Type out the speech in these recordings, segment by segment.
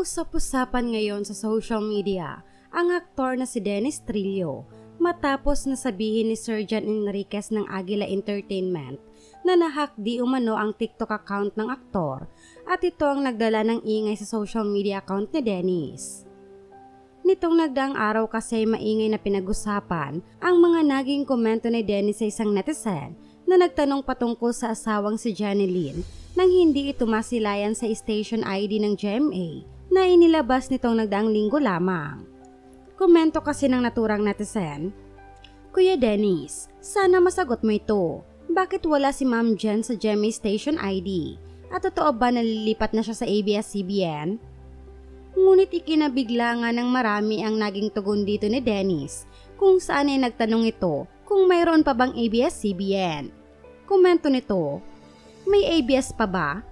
Usap-usapan ngayon sa social media ang aktor na si Dennis Trillo matapos na sabihin ni John Enriquez ng Agila Entertainment na nahak di umano ang TikTok account ng aktor at ito ang nagdala ng ingay sa social media account ni Dennis. Nitong nagdaang araw kasi maingay na pinag-usapan ang mga naging komento ni Dennis sa isang netizen na nagtanong patungkol sa asawang si Janeline nang hindi ito masilayan sa station ID ng GMA na inilabas nitong nagdaang linggo lamang. Komento kasi ng naturang netizen, Kuya Dennis, sana masagot mo ito. Bakit wala si Ma'am Jen sa GMA Station ID? At totoo ba nalilipat na siya sa ABS-CBN? Ngunit ikinabigla nga ng marami ang naging tugon dito ni Dennis kung saan ay nagtanong ito kung mayroon pa bang ABS-CBN. Komento nito, may ABS pa ba?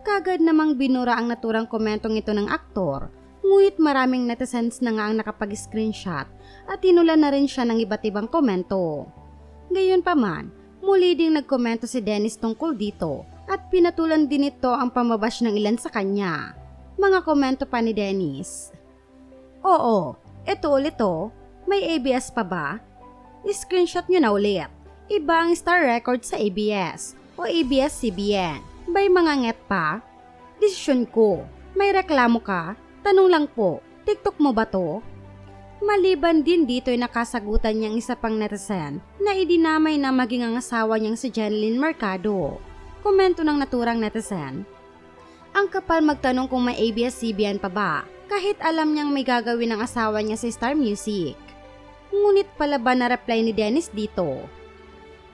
Kagad namang binura ang naturang komentong ito ng aktor, ngunit maraming netizens na nga ang nakapag-screenshot at tinulan na rin siya ng iba't ibang komento. Gayon pa man, muli ding nagkomento si Dennis tungkol dito at pinatulan din ito ang pamabash ng ilan sa kanya. Mga komento pa ni Dennis. Oo, ito ulit to. May ABS pa ba? Screenshot nyo na ulit. Iba ang star record sa ABS o ABS-CBN. Bay mga nget pa? Desisyon ko. May reklamo ka? Tanong lang po, TikTok mo ba to? Maliban din dito ay nakasagutan niyang isa pang netizen na idinamay na maging ang asawa niyang si Jeneline Mercado. Komento ng naturang netizen. Ang kapal magtanong kung may ABS-CBN pa ba kahit alam niyang may gagawin ng asawa niya sa Star Music. Ngunit pala ba na reply ni Dennis dito?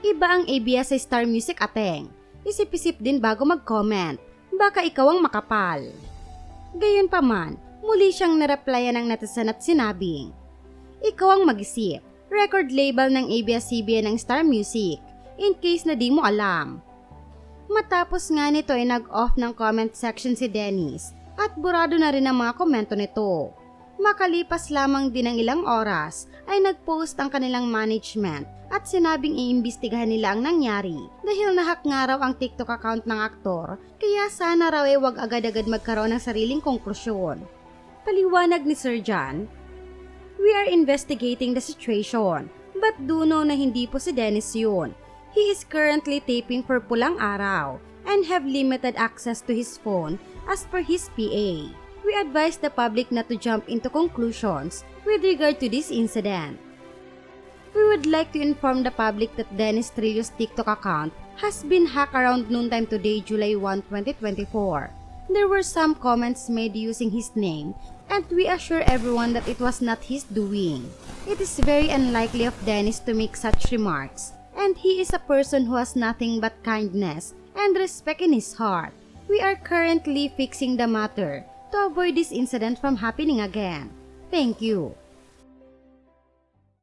Iba ang ABS sa Star Music ateng. Isip-isip din bago mag-comment. Baka ikaw ang makapal. Gayon pa man, muli siyang nareplyan ng netizen at sinabing, Ikaw ang mag-isip. Record label ng ABS-CBN ng Star Music. In case na di mo alam. Matapos nga nito ay nag-off ng comment section si Dennis at burado na rin ang mga komento nito. Makalipas lamang din ng ilang oras ay nag-post ang kanilang management at sinabing iimbestigahan nila ang nangyari dahil nahak nga raw ang TikTok account ng aktor kaya sana raw ay wag agad-agad magkaroon ng sariling konklusyon. Paliwanag ni Sir John, We are investigating the situation but do know na hindi po si Dennis yun. He is currently taping for Pulang Araw and have limited access to his phone as per his PA we advise the public not to jump into conclusions with regard to this incident. We would like to inform the public that Dennis Trillo's TikTok account has been hacked around noontime today, July 1, 2024. There were some comments made using his name, and we assure everyone that it was not his doing. It is very unlikely of Dennis to make such remarks, and he is a person who has nothing but kindness and respect in his heart. We are currently fixing the matter to avoid this incident from happening again. Thank you.